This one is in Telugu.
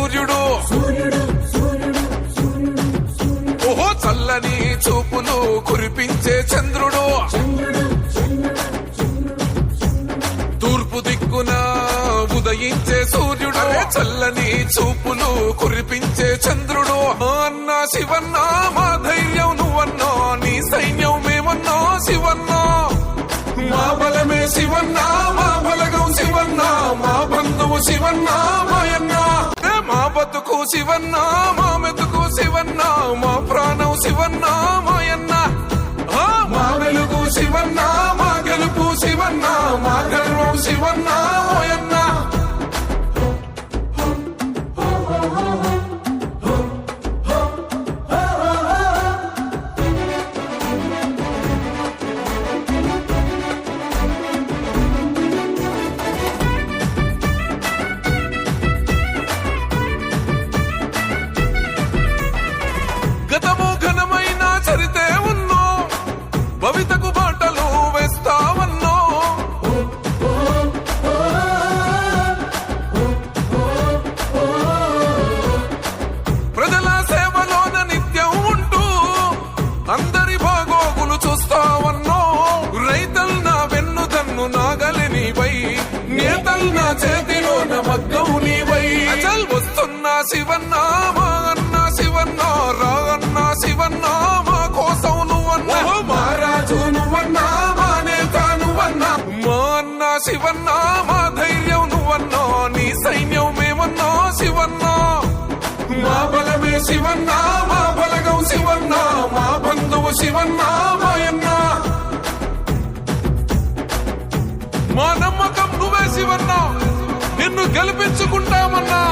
సూర్యుడు. ఓహో చల్లని చూపును కురిపించే చంద్రుడు. తూర్పు దిక్కున ఉదయించే సూర్యుడు. చల్లని చూపును కురిపించే చంద్రుడు. అన్న శివన్నా మా ధైర్యం నువ్వన్నా నీ సైన్యం మేమన్నా శివన్నా. మా బలమే శివన్నా మా బలగం శివన్నా మా బంధువు శివన్నా శివన్న మా మెతుకు శివన్న మా ప్రాణం శివన్న మాయన్న ఆ, మా వెలుగు శివన్న మా గెలుపు శివన్న మా గర్వం శివన్న భవితకు బాటలు వేస్తావన్నో. ప్రజల సేవలోన నిత్యం ఉంటూ అందరి బాగోగులు చూస్తావన్నో. రైతల్ నా వెన్నుదన్ను నాగలిని నీవై నేతల్ నా చే నువ్వన్నా మా ధైర్యం నువ్వన్నా నీ సైన్యం మేమన్నా శివన్నా. మా బలమే శివన్నా మా బలగం శివన్నా మా బంధువు శివన్నా మాయన్న మా నమ్మకం నువ్వే శివన్నా నిన్ను గెలిపించుకుంటామన్నా.